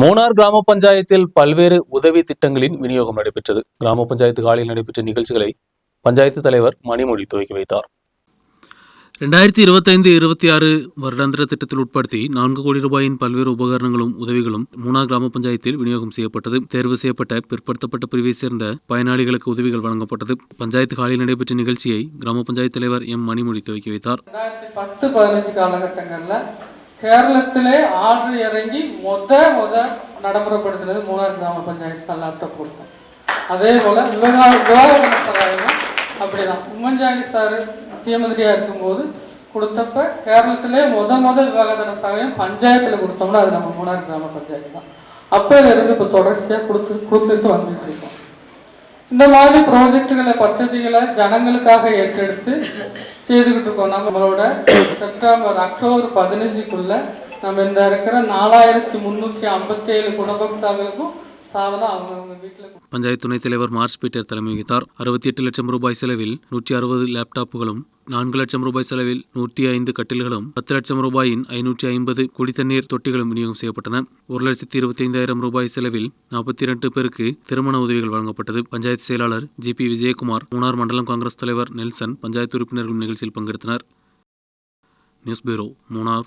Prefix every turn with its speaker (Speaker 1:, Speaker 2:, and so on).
Speaker 1: மூணார் கிராம பஞ்சாயத்தில் பல்வேறு உதவி திட்டங்களின் விநியோகம் நடைபெற்றது. கிராம பஞ்சாயத்து காலையில் நடைபெற்ற நிகழ்ச்சிகளை பஞ்சாயத்து தலைவர் மணிமொழி துவக்கி வைத்தார். ரெண்டாயிரத்தி இருபத்தைந்து இருபத்தி ஆறு வருடாந்திர திட்டத்தில் உட்படுத்தி நான்கு கோடி ரூபாயின் பல்வேறு உபகரணங்களும் உதவிகளும் மூணார் கிராம பஞ்சாயத்தில் விநியோகம் செய்யப்பட்டது. தேர்வு செய்யப்பட்ட பிற்படுத்தப்பட்ட பிரிவை சேர்ந்த பயனாளிகளுக்கு உதவிகள் வழங்கப்பட்டது. பஞ்சாயத்து காலையில் நடைபெற்ற நிகழ்ச்சியை கிராம பஞ்சாயத்து தலைவர் எம் மணிமொழி துவக்கி வைத்தார்.
Speaker 2: பத்து பதினஞ்சு காலகட்டங்களில் கேரளத்திலே ஆர்டர் இறங்கி மொத மொத நடைமுறைப்படுத்தினது மூணார் கிராம பஞ்சாயத்து தான் லேப்டாப் கொடுத்தோம் அதே போல் விவகார விவகார சகாயமும் அப்படிதான் உம்மன்சாண்டி சார் முக்கியமந்திரியாக இருக்கும்போது கொடுத்தப்ப கேரளத்திலே முத முதல் விவகார சகாயம் பஞ்சாயத்தில் கொடுத்தோம்னா அது நம்ம மூணார் கிராம பஞ்சாயத்து தான் அப்போலேருந்து இப்போ தொடர்ச்சியாக கொடுத்து கொடுத்துட்டு வந்துட்டு இருக்கோம் இந்த மாதிரி ப்ராஜெக்டுகளை பദ്ധதிகளை ஜனங்களுக்காக ஏற்றெடுத்து செய்துக்கிட்டு இருக்கோம். நம்மளோட செப்டம்பர் அக்டோபர் பதினஞ்சுக்குள்ள நம்ம இந்த இருக்கிற நாலாயிரத்தி முந்நூற்றி ஐம்பத்தேழு குணபக்தாக்களுக்கும் சாதனம் அவங்கவுங்க வீட்டில்
Speaker 1: பஞ்சாயத்து துணைத் தலைவர் மார்ஸ் பீட்டர் தலைமை வகித்தார். அறுபத்தி எட்டு லட்சம் ரூபாய் செலவில் நூற்றி அறுபது லேப்டாப்புகளும் நான்கு லட்சம் ரூபாய் செலவில் நூற்றி ஐந்து கட்டில்களும் பத்து லட்சம் ரூபாயின் ஐநூற்றி ஐம்பது குடித்தண்ணீர் தொட்டிகளும் விநியோகம் செய்யப்பட்டன. ஒரு லட்சத்தி இருபத்தி ஐந்தாயிரம் ரூபாய் செலவில் நாற்பத்தி இரண்டு பேருக்கு திருமண உதவிகள் வழங்கப்பட்டது. பஞ்சாயத்து செயலாளர் ஜி பி விஜயகுமார் மூணார் மண்டலம் காங்கிரஸ் தலைவர் நெல்சன் பஞ்சாயத்து உறுப்பினர்கள் நிகழ்ச்சியில் பங்கெடுத்தனர். News bureau Munnar.